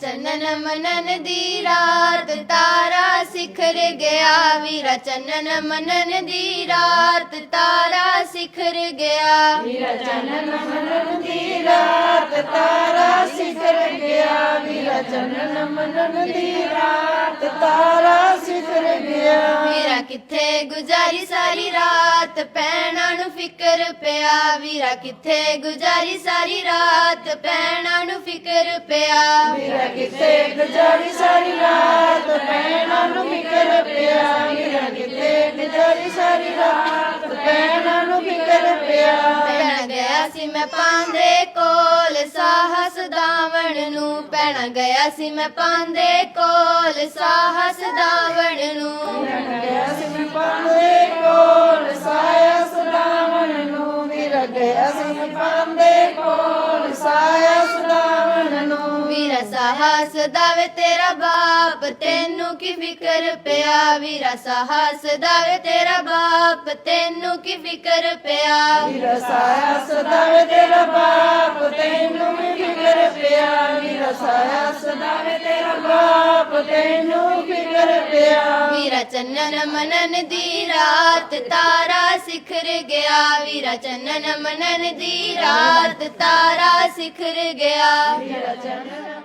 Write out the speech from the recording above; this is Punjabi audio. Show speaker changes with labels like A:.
A: ਚੰਨਨ ਮਨਨ ਦੀ ਰਾਤ ਤਾਰਾ ਸਿਖਰ ਗਿਆ ਵੀਰਾ। ਚੰਨਨ ਮਨਨ ਦੀ ਰਾਤ ਤਾਰਾ ਸਿਖਰ ਗਿਆ।
B: ਵੀਰਾ ਚੰਨਨ ਮਨਨ ਦੀ ਰਾਤ ਤਾਰਾ ਸਿਖਰ ਗਿਆ। ਵੀਰਾ ਚੰਨਨ ਮਨਨ ਦੀ ਰਾਤ ਤਾਰਾ ਸਿਖਰ ਗਿਆ।
A: ਵੀਰਾ ਕਿੱਥੇ ਗੁਜ਼ਾਰੀ ਸਾਰੀ ਰਾਤ? ਨੂੰ ਫਿਕਰ ਪਿਆ ਵੀਰਾ ਕਿੱਥੇ ਗੁਜ਼ਾਰੀ ਸਾਰੀ ਰਾਤ? ਪੈਣਾ ਨੂੰ ਫਿਕਰ ਪਿਆ।
B: ਵੀਰਾ ਕਿਤੇ ਗੁਜ਼ਾਰੀ ਸਾਰੀ ਰਾਤ? ਪੈਣਾ ਨੂੰ ਫਿਕਰ ਪਿਆ। ਵੀਰਾ ਕਿਤੇ ਗੁਜ਼ਾਰੀ ਸਾਰੀ ਰਾਤ? ਪੈਣਾ ਨੂੰ ਫਿਕਰ ਪਿਆ।
A: ਪੈਣਾ ਗਿਆ ਸੀ ਮੈਂ ਪਾਂਦੇ ਕੋਲ ਸਾਹਸ ਦਾਵਣ ਨੂੰ। ਪੈਣਾ ਗਿਆ ਸੀ ਮੈਂ ਪਾਂਦੇ ਕੋਲ ਸਾਹਸ ਦਾਵਣ ਨੂੰ।
B: ਗਿਆ ਸੀ ਮੈਂ
A: ਵੀਰਾ ਸਾਹਸ ਦਾਵੇ ਤੇਰਾ ਬਾਪ ਤੈਨੂੰ ਕੀ ਫਿਕਰ ਪਿਆ ਵੀਰਾ? ਸਾਹਸ ਦਾਵੇ ਤੇਰਾ ਬਾਪ ਤੈਨੂੰ ਕੀ ਫਿਕਰ ਪਿਆ?
B: ਵੀਰਾ ਸਾਇਆ ਸਦਾਵੇ ਤੇਰਾ ਬਾਪ ਤੈਨੂੰ ਵੀ ਫਿਕਰ ਪਿਆ? ਵੀਰਾ ਸਾਇਆ ਸਦਾਵੇ ਤੇਰਾ ਬਾਪ ਤੈਨੂੰ ਫਿਕਰ ਪਿਆ?
A: ਵੀਰਾ ਚੰਨਨ ਮਨਨ ਦੀ ਰਾਤ ਤਾਰਾ ਸਿਖਰ ਗਿਆ। ਵੀਰਾ ਚੰਨਨ ਮਨਨ ਦੀ ਰਾਤ ਤਾਰਾ ਸਿਖਰ ਗਿਆ।
B: ਵੀਰਾ ਚੰਨ ਮਨ